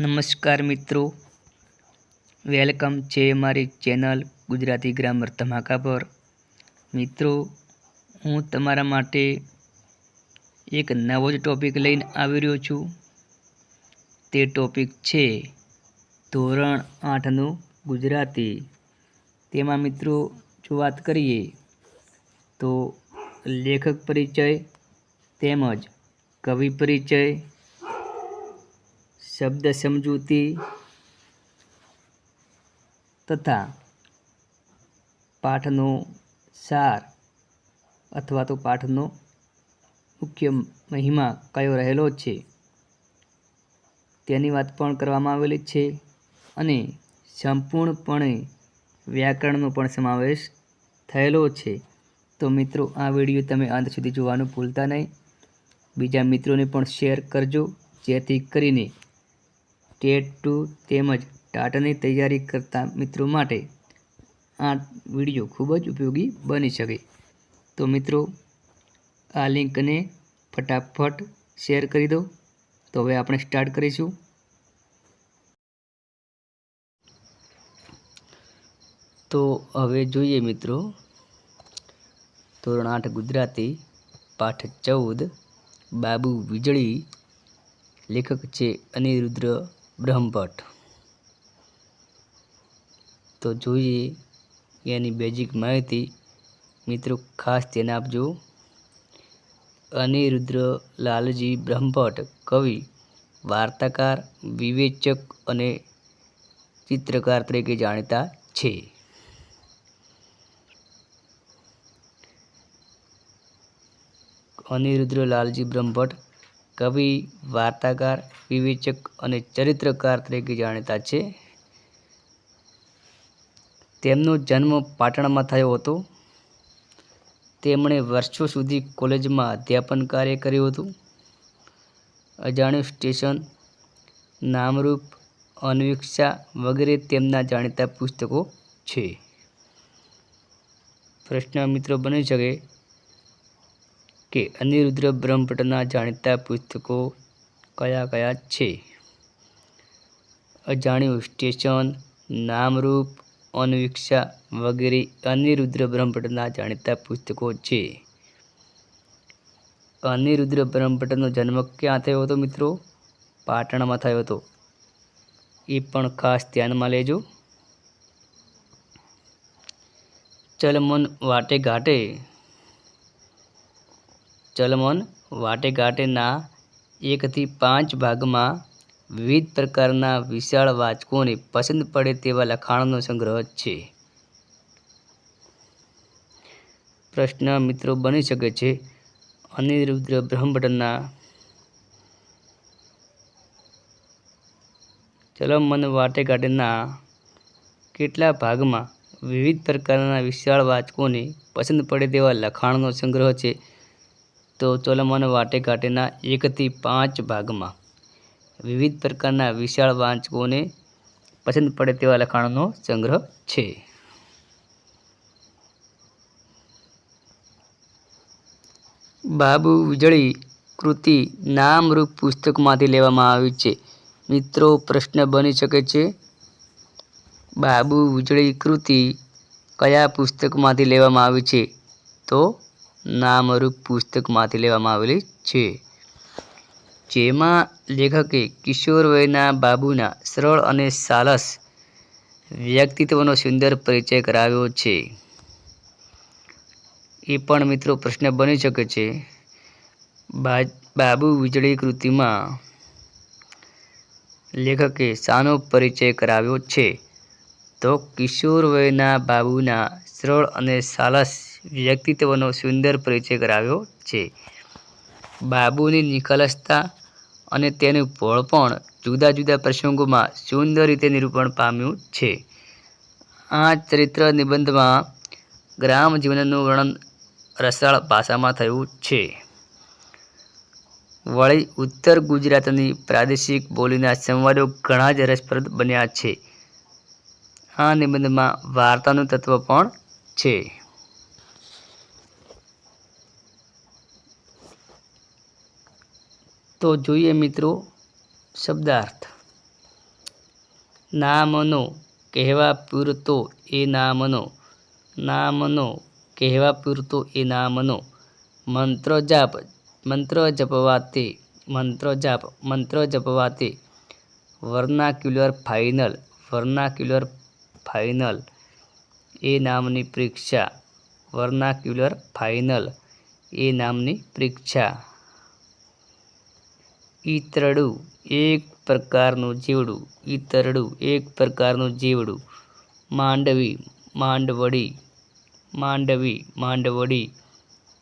નમસ્કાર મિત્રો. વેલકમ છે મારી ચેનલ ગુજરાતી ગ્રામર ધમાકા પર. મિત્રો, હું તમારા માટે એક નવો જ ટોપિક લઈને આવી રહ્યો છું. તે ટોપિક છે ધોરણ આઠનું ગુજરાતી. તેમાં મિત્રો, જો વાત કરીએ, તો લેખક પરિચય તેમજ કવિ પરિચય શબ્દ સમજૂતી તથા પાઠનો સાર અથવા તો પાઠનો મુખ્ય મહિમા કયો રહેલો છે? તેની વાત પણ કરવામાં આવેલી છે અને સંપૂર્ણપણે વ્યાકરણનો પણ સમાવેશ થયેલો છે. તો મિત્રો, આ વીડિયો તમે અંત સુધી જોવાનું ભૂલતા નહીં. બીજા મિત્રોને પણ શેર કરજો, જેથી કરીને ટેટ ટુ તેમજ ટાટાની તૈયારી કરતા મિત્રો માટે આ વીડિયો ખૂબ જ ઉપયોગી બની શકે. તો મિત્રો, આ લિંકને ફટાફટ શેર કરી દો. તો હવે આપણે સ્ટાર્ટ કરીશું. તો હવે જોઈએ મિત્રો, ધોરણ આઠ ગુજરાતી, પાઠ ચૌદ, બાબુ વીજળી, લેખક છે અનિરુદ્ર બ્રહ્મભટ્ટ. તો જોઈએ એની બેઝિક માહિતી. મિત્રો, ખાસ ધ્યાન આપજો. અનિરુદ્ર લાલજી બ્રહ્મભટ્ટ કવિ, વાર્તાકાર, વિવેચક અને ચિત્રકાર તરીકે જાણીતા છે. અનિરુદ્ર લાલજી બ્રહ્મભટ્ટ કવિ, વાર્તાકાર, વિવેચક અને ચરિત્રકાર તરીકે જાણીતા છે. તેમનો જન્મ પાટણમાં થયો હતો. તેમણે વર્ષો સુધી કોલેજમાં અધ્યાપન કાર્ય કર્યું હતું. અજાણ્યું સ્ટેશન, નામરૂપ, અન્વિક્ષા વગેરે તેમના જાણીતા પુસ્તકો છે. પ્રશ્ન મિત્રો બની શકે કે અનિરુદ્ર બ્રહ્મભટ્ટના જાણીતા પુસ્તકો કયા કયા છે? અજાણ્યું સ્ટેશન, નામરૂપ, અનવિક્ષા વગેરે અનિરુદ્ર બ્રહ્મભટ્ટના જાણીતા પુસ્તકો છે. અનિરુદ્ર બ્રહ્મભટ્ટનો જન્મ ક્યાં થયો હતો મિત્રો? પાટણમાં થયો હતો. એ પણ ખાસ ધ્યાનમાં લેજો. ચલમન વાટે ઘાટે ચલમન વાટેઘાટેના એકથી પાંચ ભાગમાં વિવિધ પ્રકારના વિશાળ વાચકોને પસંદ પડે તેવા લખાણનો સંગ્રહ છે. પ્રશ્ન મિત્રો બની શકે છે. અનિરુદ્ર બ્રહ્મભટ્ટના ચલમન વાટેઘાટેના કેટલા ભાગમાં વિવિધ પ્રકારના વિશાળ વાચકોને પસંદ પડે તેવા લખાણનો સંગ્રહ છે. તો ચોલમન વાટેઘાટેના એકથી પાંચ ભાગમાં વિવિધ પ્રકારના વિશાળ વાંચકોને પસંદ પડે તેવા લખાણનો સંગ્રહ છે. બાબુ વીજળી કૃતિ નામરૂપ પુસ્તકમાંથી લેવામાં આવી છે. મિત્રો, પ્રશ્ન બની શકે છે, બાબુ વીજળી કૃતિ કયા પુસ્તકમાંથી લેવામાં આવી છે? તો નામરૂપ પુસ્તકમાંથી લેવામાં આવેલી છે. જેમાં લેખકે કિશોર વયના બાબુના સરળ અને સાલસ વ્યક્તિત્વનો સુંદર પરિચય કરાવ્યો છે. એ પણ મિત્રો પ્રશ્ન બની શકે છે. બાબુ વીજળી કૃતિમાં લેખકે શાનો પરિચય કરાવ્યો છે. તો કિશોર વયના બાબુના સરળ અને સાલસ વ્યક્તિત્વનો સુંદર પરિચય કરાવ્યો છે. બાબુની નિખલસતા અને તેનું ભોળપણ જુદા જુદા પ્રસંગોમાં સુંદર રીતે નિરૂપણ પામ્યું છે. આ ચરિત્ર નિબંધમાં ગ્રામ જીવનનું વર્ણન રસાળ ભાષામાં થયું છે. વળી ઉત્તર ગુજરાતની પ્રાદેશિક બોલીના સંવાદો ઘણા જ રસપ્રદ બન્યા છે. આ નિબંધમાં વાર્તાનું તત્વ પણ છે. તો જોઈએ મિત્રો શબ્દાર્થ. નામનો કહેવા પૂરતો એ નામનો નામનો કહેવા પૂરતો એ નામનો. મંત્ર જાપ, મંત્ર જપવાથી મંત્ર જાપ, મંત્ર જપવાથી વર્નાક્યુલર ફાઇનલ વર્નાક્યુલર ફાઇનલ. એ નામની પરીક્ષા, વર્નાક્યુલર ફાઇનલ. એ નામની પરીક્ષા. ઈતરડું, એક પ્રકારનું જીવડું. ઈતરડું, એક પ્રકારનું જીવડું. માંડવી, માંડવડી. માંડવી, માંડવડી.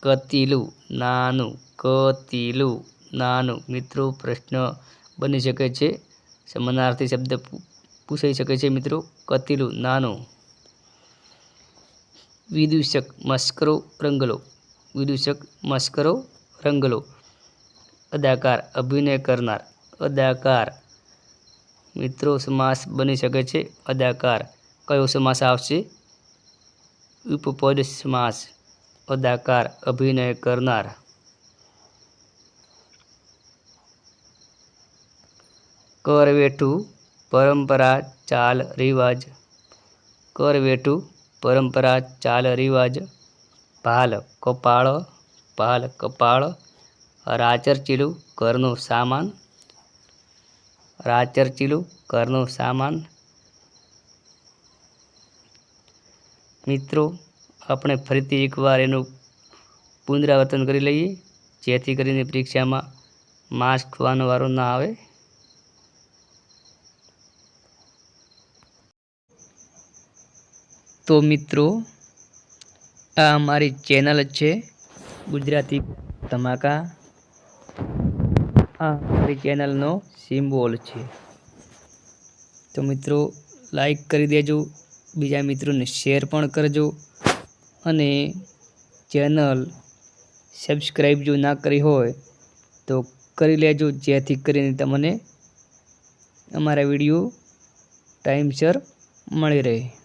કતીલું, નાનું. કતીલું, નાનું. મિત્રો, પ્રશ્ન બની શકે છે. સમાનાર્થી શબ્દ પૂછાઈ શકે છે, મિત્રો. કતીલું, નાનું. વિદૂષક, મસ્કરો, રંગલો. વિદૂષક, મસ્કરો, રંગલો. અદાકાર, અભિનય કરનાર, અદાકાર. મિત્રો, સમાસ બની શકે છે. અદાકાર. કયો સમાસ આવશે? ઉપપદ સમાસ. અદાકાર, અભિનય કરનાર. કરવેઠું, પરંપરા, ચાલ, રિવાજ. કરવેઠું, પરંપરા, ચાલ, રિવાજ. ભાલ, કપાળ ભાલ, કપાળ. રાચરચીલું ઘરનું સામાન, રાચરચીલું ઘરનું સામાન. મિત્રો, આપણે ફરીથી એકવાર એનું પુનરાવર્તન કરી લઈએ, જેથી કરીને પરીક્ષામાં માર્ક્સ ખવાનો વારો ના આવે. તો મિત્રો, આ અમારી ચેનલ છે ગુજરાતી ધમાકા આ મારી ચેનલનો સિમ્બોલ છે. તો મિત્રો લાઈક કરી દેજો. બીજા મિત્રોને શેર પણ કરજો. અને ચેનલ સબસ્ક્રાઈબ જો ના કરી હોય, તો કરી લેજો. જેથી કરીને તમને અમારા વીડિયો ટાઈમસર મળી રહે.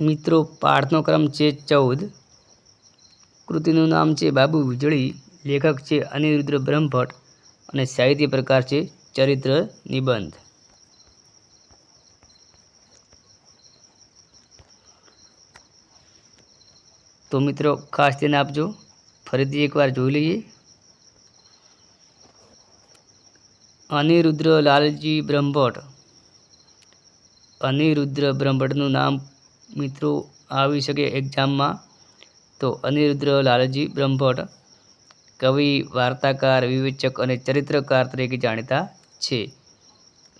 મિત્રો, પાઠનો ક્રમ છે ચૌદ. કૃતિનું નામ છે બાબુ વીજળી લેખક છે અનિરુદ્ર બ્રહ્મભટ્ટ અને સાહિત્ય પ્રકાર છે ચરિત્ર નિબંધ. તો મિત્રો, ખાસ ધ્યાન આપજો. ફરીથી એકવાર જોઈ લઈએ. અનિરુદ્ર લાલજી બ્રહ્મભટ્ટ. અનિરુદ્ર બ્રહ્મભટ્ટનું નામ મિત્રો આવી શકે એક્ઝામમાં તો અનિરુદ્ર લાલજી બ્રહ્મભટ્ટ, કવિ, વાર્તાકાર, વિવેચક અને ચરિત્રકાર તરીકે જાણીતા છે.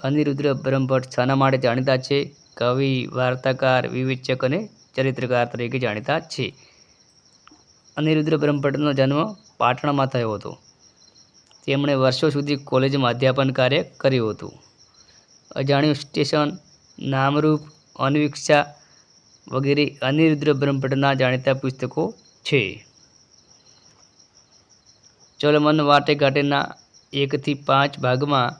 અનિરુદ્ર બ્રહ્મભટ્ટ શાના માટે જાણીતા છે, કવિ, વાર્તાકાર, વિવેચક અને ચરિત્રકાર તરીકે જાણીતા છે. અનિરુદ્ર બ્રહ્મભટ્ટનો જન્મ પાટણમાં થયો હતો. તેમણે વર્ષો સુધી કોલેજમાં અધ્યાપન કાર્ય કર્યું હતું. અજાણ્યું સ્ટેશન, નામરૂપ, અન્વિક્ષા વગેરે અનિરુદ્ર બ્રહ્મભટ્ટના જાણીતા પુસ્તકો છે. ચલમન વાટે ઘાટેના એકથી પાંચ ભાગમાં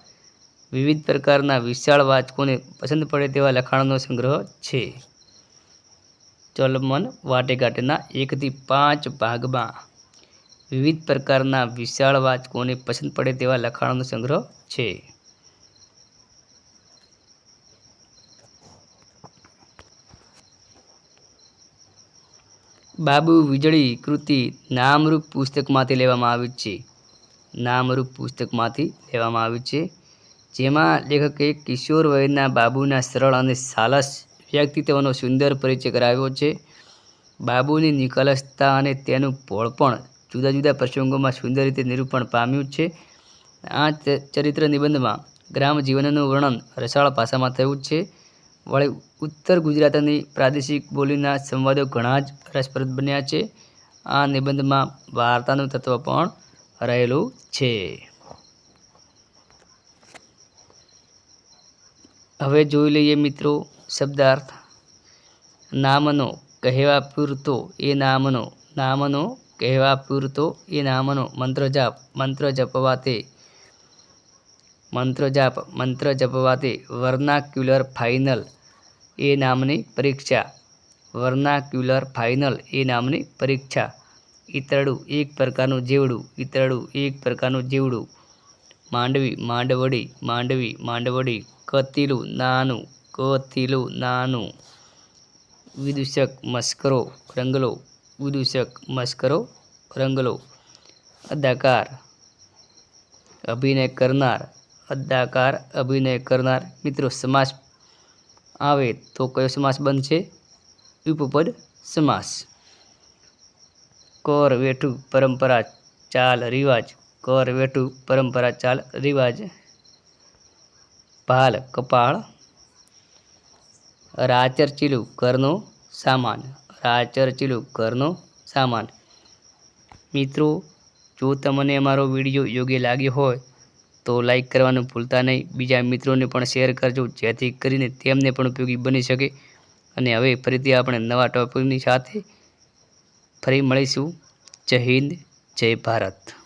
વિવિધ પ્રકારના વિશાળ વાચકોને પસંદ પડે તેવા લખાણનો સંગ્રહ છે. ચલમન વાટે ઘાટેના એકથી પાંચ ભાગમાં વિવિધ પ્રકારના વિશાળ વાચકોને પસંદ પડે તેવા લખાણોનો સંગ્રહ છે. બાબુ વીજળી કૃતિ નામરૂપ પુસ્તકમાંથી લેવામાં આવી છે. નામરૂપ પુસ્તકમાંથી લેવામાં આવી છે. જેમાં લેખકે કિશોર વયના બાબુના સરળ અને સાલસ વ્યક્તિત્વનો સુંદર પરિચય કરાવ્યો છે. બાબુની નિકલસતા અને તેનું ભોળપણ જુદા જુદા પ્રસંગોમાં સુંદર રીતે નિરૂપણ પામ્યું છે. આ ચરિત્ર નિબંધમાં ગ્રામ જીવનનું વર્ણન રસાળ ભાષામાં થયું છે. વળી ઉત્તર ગુજરાતની પ્રાદેશિક બોલીના સંવાદો ઘણા જ રસપ્રદ બન્યા છે. આ નિબંધમાં વાર્તાનું તત્વ પણ રહેલું છે. હવે જોઈ લઈએ મિત્રો શબ્દાર્થ. નામનો કહેવા પૂરતો એ નામનો નામનો કહેવા પૂરતો એ નામનો મંત્ર જાપ, મંત્ર જપવાથી મંત્ર જાપ, મંત્ર જપવાથી વર્નાક્યુલર ફાઇનલ એ નામની પરીક્ષા. વર્નાક્યુલર ફાઇનલ એ નામની પરીક્ષા. ઈતરડું એક પ્રકારનું જીવડું, ઈતરડું એક પ્રકારનું જીવડું. માંડવી, માંડવડી માંડવી, માંડવડી, કતીલું, નાનું કતીલું, નાનું. વિદૂષક, મસ્કરો, રંગલો. વિદૂષક, મસ્કરો, રંગલો. અદાકાર, અભિનય કરનાર અદાકાર, અભિનય કરનાર મિત્રો સમાસ આવે તો કયો સમાસ બનશે ઉપપદ સમાસ. કર વેઠું પરંપરા ચાલ રિવાજ. કર વેઠું પરંપરા ચાલ રિવાજ. ભાલ કપાળ. રાચરચીલું ઘરનો સામાન. રાચરચીલું ઘરનો સામાન. મિત્રો, જો તમને અમારો વીડિયો યોગ્ય લાગ્યો હોય તો લાઈક કરવાનું ભૂલતા નહીં. બીજા મિત્રોને પણ શેર કરજો, જેથી કરીને તેમને પણ ઉપયોગી બની શકે. અને હવે ફરીથી આપણે નવા ટોપિકની સાથે ફરી મળીશું. જય હિન્દ, જય ભારત.